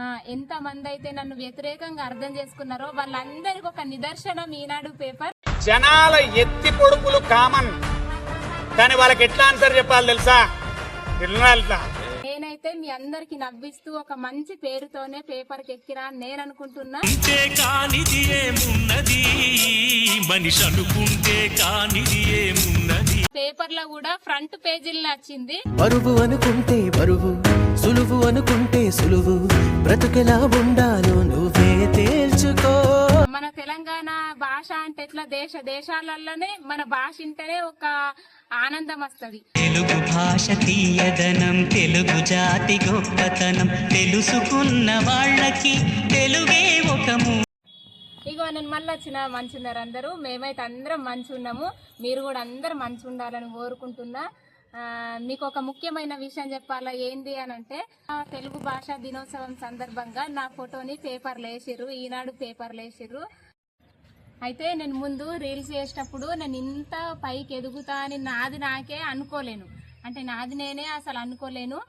ఆ, ఎంత మంది అయితే నన్ను వ్యతిరేకంగా అర్థం చేసుకున్నారో వాళ్ళందరికి ఒక నిదర్శనం ఈనాడు పేపర్. జనాల ఎత్తి పొడుపులు కామన్ కానీ వాళ్ళకి ఎట్లా ఆన్సర్ చెప్పాలి తెలుసా? నేనైతే మీ అందరికి నవ్విస్తూ ఒక మంచి పేరుతోనే పేపర్కి ఎక్కిరా నేను అనుకుంటున్నా. ఉంటే కానిది ఏమున్నది? మనిషి అనుకుంటే కానిది ఏమున్నది? పేపర్లో కూడా ఫ్రంట్ పేజీలు నచ్చింది బరువు అనుకుంటే బరువు. సులువు అనుకుంటే సులువు. బ్రతుకెలా ఉండాలో నువ్వే తేల్చుకో. మన తెలంగాణ భాష అంటే ఎట్లా? దేశ దేశాలలోనే మన భాష ఇంటనే ఒక ఆనందం వస్తది. తెలుగు భాష తీయదనం తెలుగు జాతి గొప్పతనం తెలుసుకున్న వాళ్ళకి తెలుగే ఒక మూ ఇగో నేను మళ్ళీ వచ్చిన మంచి ఉన్నారు అందరూ. మేమైతే అందరం మంచి ఉన్నాము మీరు కూడా అందరు మంచి ఉండాలని కోరుకుంటున్నా. మీకు ఒక ముఖ్యమైన విషయం చెప్పాలా? ఏంది అని అంటే తెలుగు భాషా దినోత్సవం సందర్భంగా నా ఫోటోని పేపర్లు వేసిర్రు. ఈనాడు పేపర్లు వేసిర్రు. అయితే నేను ముందు రీల్స్ చేసేటప్పుడు నేను ఇంత పైకి ఎదుగుతా అని నాది నాకే అనుకోలేను. అంటే నాది నేనే అసలు అనుకోలేను.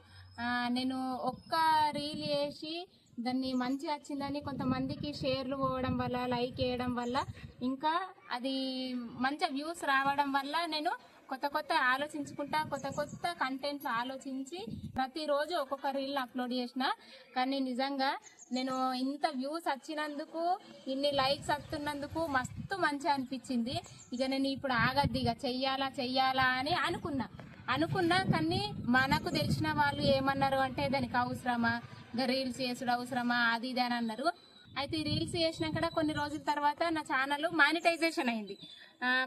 నేను ఒక్క రీల్ చేసి దాన్ని మంచి వచ్చిందని కొంతమందికి షేర్లు పోవడం వల్ల లైక్ వేయడం వల్ల ఇంకా అది మంచి వ్యూస్ రావడం వల్ల నేను కొత్త కొత్త ఆలోచించుకుంటా కొత్త కొత్త కంటెంట్లు ఆలోచించి ప్రతిరోజు ఒక్కొక్క రీల్ అప్లోడ్ చేసిన. కానీ నిజంగా నేను ఇంత వ్యూస్ వచ్చినందుకు ఇన్ని లైక్స్ వస్తున్నందుకు మస్తు మంచిగా అనిపించింది. ఇక నేను ఇప్పుడు ఆగద్ది ఇక చెయ్యాలా చెయ్యాలా అని అనుకున్నా. అనుకున్నా కానీ మనకు తెలిసిన వాళ్ళు ఏమన్నారు అంటే దానికి అవసరమా? ఇంకా రీల్స్ చేసుడు అవసరమా? అది ఇది అని అన్నారు. అయితే ఈ రీల్స్ చేసినాక కొన్ని రోజుల తర్వాత నా ఛానల్ మానిటైజేషన్ అయింది.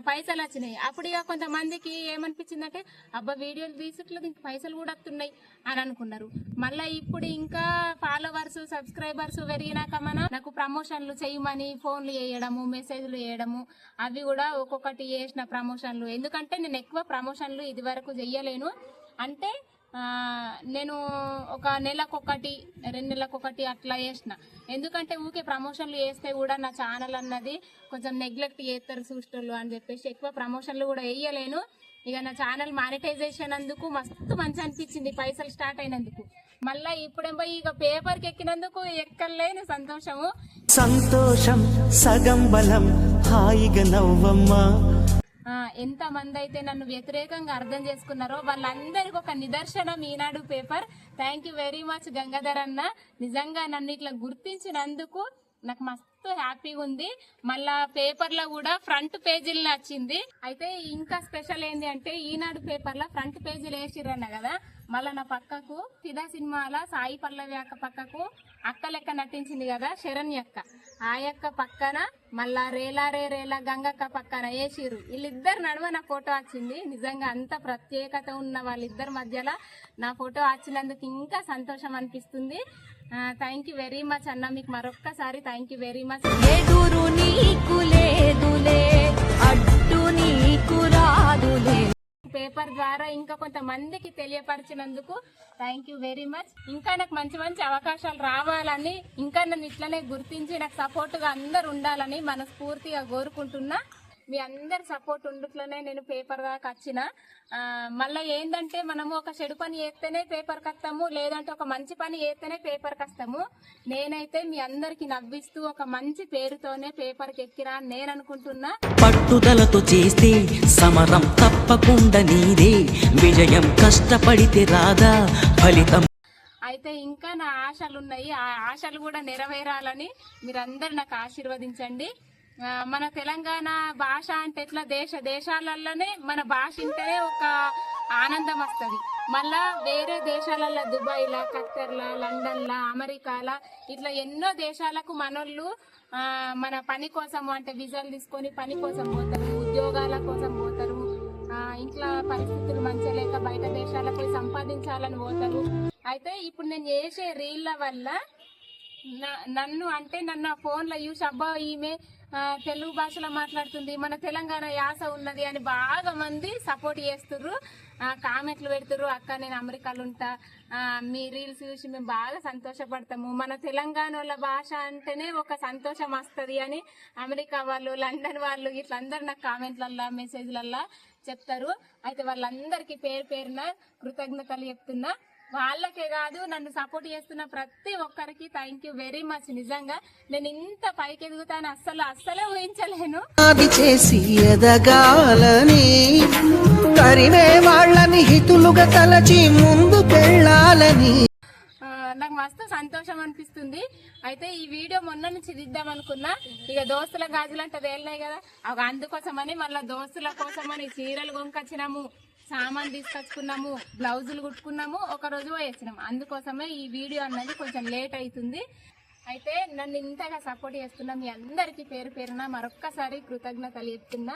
పైసలు వచ్చినాయి. అప్పుడు ఇక కొంతమందికి ఏమనిపించిందంటే అబ్బా వీడియోలు తీసుట్లో ఇంక పైసలు కూడా వస్తున్నాయి అని అనుకున్నారు. మళ్ళీ ఇప్పుడు ఇంకా ఫాలోవర్స్ సబ్స్క్రైబర్స్ పెరిగినాక మన నాకు ప్రమోషన్లు చేయమని ఫోన్లు వేయడము మెసేజ్లు వేయడము అవి కూడా ఒక్కొక్కటి చేసిన ప్రమోషన్లు ఎందుకంటే నేను ఎక్కువ ప్రమోషన్లు ఇది వరకు చెయ్యలేను అంటే నేను ఒక నెలకొకటి రెండు నెలకొకటి అట్లా చేసిన. ఎందుకంటే ఊకే ప్రమోషన్లు చేస్తే కూడా నా ఛానల్ అన్నది కొంచెం నెగ్లెక్ట్ చేస్తారు సూస్టర్లు అని చెప్పేసి. ఎక్కువ ప్రమోషన్లు కూడా వేయలేను. ఇక నా ఛానల్ మానిటైజేషన్ అందుకు మస్తు మంచి అనిపించింది పైసలు స్టార్ట్ అయినందుకు. మళ్ళీ ఇప్పుడేమో ఇక పేపర్కి ఎక్కినందుకు ఎక్కలేని సంతోషము. సంతోషం సగం బలం హాయిగా నవ్వమ్మా. ఆ, ఎంత మంది అయితే నన్ను వ్యతిరేకంగా అర్థం చేసుకున్నారో వాళ్ళందరికి ఒక నిదర్శనం Eenadu paper. Thank you very much Gangadhar అన్న. నిజంగా నన్ను ఇట్లా గుర్తించినందుకు నాకు మస్తు హ్యాపీగా ఉంది. మళ్ళా పేపర్లో కూడా ఫ్రంట్ పేజీలు నచ్చింది. అయితే ఇంకా స్పెషల్ ఏంటి అంటే ఈనాడు పేపర్లో ఫ్రంట్ పేజీలు వేసిరన్న కదా. మళ్ళా నా పక్కకు ఫిదా సినిమాల సాయి పల్లవి అక్క పక్కకు అక్క లెక్క నటించింది కదా శరణ్య అక్క. ఆ యొక్క పక్కన మళ్ళా రేలా రే రేలా గంగక్క పక్కన వేసిర్రు వీళ్ళిద్దరు నడుమ నా ఫోటో వచ్చింది. నిజంగా అంత ప్రత్యేకత ఉన్న వాళ్ళిద్దరి మధ్యలో నా ఫోటో వచ్చినందుకు ఇంకా సంతోషం అనిపిస్తుంది. థ్యాంక్ యూ వెరీ మచ్ అన్న. మీకు మరొక్కసారి థ్యాంక్ యూ వెరీ మచ్ లేదు నీకు లేదులే. అడ్డు పేపర్ ద్వారా ఇంకా కొంతమందికి తెలియపరిచినందుకు థ్యాంక్ యూ వెరీ మచ్. ఇంకా నాకు మంచి మంచి అవకాశాలు రావాలని ఇంకా నన్ను ఇట్లనే గుర్తించి నాకు సపోర్ట్గా అందరు ఉండాలని మనస్ఫూర్తిగా కోరుకుంటున్నా. మీ అందరి సపోర్ట్ ఉండుట్లోనే నేను పేపర్ దాకా వచ్చిన మళ్ళీ ఏంటంటే మనము ఒక చెడు పని చేస్తేనే పేపర్కి వస్తాము లేదంటే ఒక మంచి పని చేస్తేనే పేపర్కి వస్తాము. నేనైతే మీ అందరికి నవ్విస్తూ ఒక మంచి పేరుతోనే పేపర్కి ఎక్కిరా నేను అనుకుంటున్నా. పట్టుదలతో చేస్తే సమరం తప్పకుండా నీదే. విజయం కష్టపడితే రాదా ఫలితం. అయితే ఇంకా నా ఆశలు ఉన్నాయి ఆ ఆశలు కూడా నెరవేరాలని మీరందరూ నాకు ఆశీర్వదించండి. మన తెలంగాణ భాష అంటే ఎట్లా? దేశ దేశాలలోనే మన భాష ఇంటనే ఒక ఆనందం వస్తుంది. మళ్ళా వేరే దేశాలలో దుబాయ్లా ఖత్తర్లా లండన్లా అమెరికాలా ఇట్లా ఎన్నో దేశాలకు మనోళ్ళు మన పని కోసం అంటే విజాలు తీసుకొని పని కోసం పోతారు ఉద్యోగాల కోసం పోతారు ఇంట్లో పరిస్థితులు మంచిగా లేక బయట దేశాలకు సంపాదించాలని పోతారు. అయితే ఇప్పుడు నేను చేసే రీళ్ళ వల్ల నన్ను అంటే నన్ను ఆ ఫోన్లో చూసి అబ్బా ఈమె తెలుగు భాషలో మాట్లాడుతుంది మన తెలంగాణ యాస ఉన్నది అని బాగా మంది సపోర్ట్ చేస్తుర్రు. కామెంట్లు పెడుతుర్రు అక్క నేను అమెరికాలో ఉంటా. మీ రీల్స్ చూసి మేము బాగా సంతోషపడతాము. మన తెలంగాణలో భాష అంటేనే ఒక సంతోషం వస్తుంది అని అమెరికా వాళ్ళు లండన్ వాళ్ళు ఇట్లా అందరు నాకు కామెంట్లల్లో మెసేజ్లల్లో చెప్తారు. అయితే వాళ్ళందరికీ పేరు పేరున కృతజ్ఞతలు చెప్తున్నా. వాళ్ళకే కాదు నన్ను సపోర్ట్ చేస్తున్న ప్రతి ఒక్కరికి థ్యాంక్ యూ వెరీ మచ్ నిజంగా నేను ఇంత పైకి ఎదుగుతాను అస్సలు అస్సలే ఊహించలేను. అది చేసి ఎదగాలని తరిమే వాళ్ళని హితులుగా తలచి ముందుకెళ్ళాలని. నాకు మస్తు సంతోషం అనిపిస్తుంది. అయితే ఈ వీడియో మొన్న నుంచి తీద్దాం అనుకున్నా. ఇక దోస్తుల గాజులు అంటే తేలినాయి కదా. అవి అందుకోసమని మళ్ళీ దోస్తుల కోసమని చీరలు కొనుకొచ్చినాము. సామాన్ తీసుకొచ్చుకున్నాము బ్లౌజులు కుట్టుకున్నాము ఒక రోజు వేసినాము అందుకోసమే ఈ వీడియో అన్నది కొంచెం లేట్ అవుతుంది. అయితే నన్ను ఇంతగా సపోర్ట్ చేస్తున్న మీ అందరికీ పేరు పేరున మరొక్కసారి కృతజ్ఞతలు చెప్తున్నా.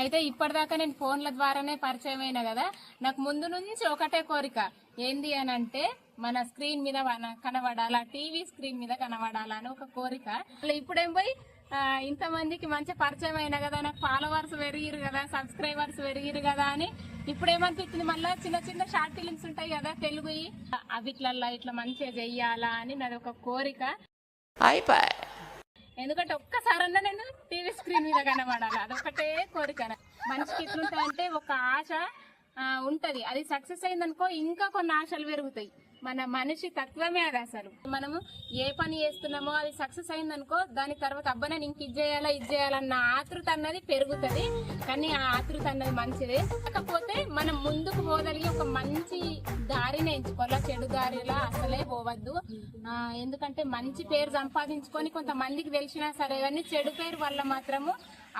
అయితే ఇప్పటిదాకా నేను ఫోన్ల ద్వారానే పరిచయం అయినా కదా నాకు ముందు నుంచి ఒకటే కోరిక. ఏంది అని అంటే మన స్క్రీన్ మీద కనబడాలా టీవీ స్క్రీన్ మీద కనబడాలా అని ఒక కోరిక. అలా ఇప్పుడేం పోయి ఇంతమందికి మంచి పరిచయం అయినా కదా నాకు ఫాలోవర్స్ పెరిగిరు కదా సబ్స్క్రైబర్స్ పెరిగిరు కదా అని ఇప్పుడు ఏమనిపిస్తుంది మళ్ళీ చిన్న చిన్న షార్ట్ ఫిలిమ్స్ ఉంటాయి కదా తెలుగు అవిట్లల్లా ఇట్లా మంచిగా చెయ్యాలా అని నాది ఒక కోరిక ఎందుకంటే ఒక్కసారన్నా నేను టీవీ స్క్రీన్ మీద కనబడాలి? అదొకటే కోరిక మనిషికి ఎట్లుంటాయంటే ఒక ఆశ ఉంటది. అది సక్సెస్ అయిందనుకో ఇంకా కొన్ని ఆశలు పెరుగుతాయి. మన మనిషి తత్వమే అది అసలు. మనము ఏ పని చేస్తున్నామో అది సక్సెస్ అయిందనుకో దాని తర్వాత అబ్బా నేను ఇంక ఇది చేయాలా ఇది చేయాలన్న ఆతృత అన్నది పెరుగుతుంది. కానీ ఆ ఆతృత అన్నది మంచిదే. కాకపోతే మనం ముందుకు పోదలిగి ఒక మంచి దారిని ఎంచుకోవాలా. చెడు దారిలా అసలే పోవద్దు. ఎందుకంటే మంచి పేరు సంపాదించుకొని కొంతమందికి తెలిసినా సరే కానీ చెడు పేరు వల్ల మాత్రము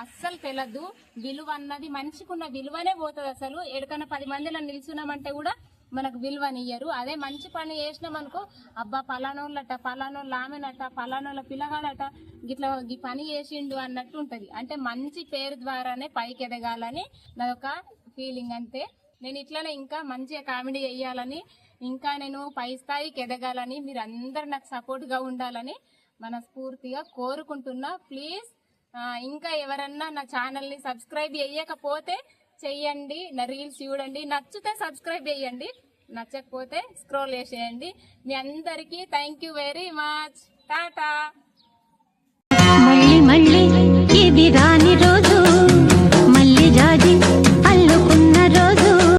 అస్సలు తెలదు. విలువ అన్నది మనిషికి ఉన్న విలువనే పోతుంది అసలు. ఎడకన్నా పది మందిలో నిల్చున్నామంటే కూడా మనకు విలువనియ్యరు. అదే మంచి పని చేసినాం అనుకో అబ్బా పలానోళ్ళట పలానోళ్ళ ఆమెనట పలానోళ్ళ పిల్లగాడట గిట్లా ఈ పని చేసిండు అన్నట్టు ఉంటుంది. అంటే మంచి పేరు ద్వారానే పైకి ఎదగాలని నాదొక ఫీలింగ్ అంతే. నేను ఇట్లానే ఇంకా మంచిగా కామెడీ చేయాలని ఇంకా నేను పై స్థాయికి ఎదగాలని మీరు అందరు నాకు సపోర్ట్గా ఉండాలని మనస్ఫూర్తిగా కోరుకుంటున్నా. ప్లీజ్ ఇంకా ఎవరన్నా నా ఛానల్ని సబ్స్క్రైబ్ చేయకపోతే చెయ్యండి నా రీల్స్ చూడండి నచ్చితే సబ్స్క్రైబ్ చేయండి నచ్చకపోతే స్క్రోల్ చేసేయండి. మీ అందరికీ thank you very much tata.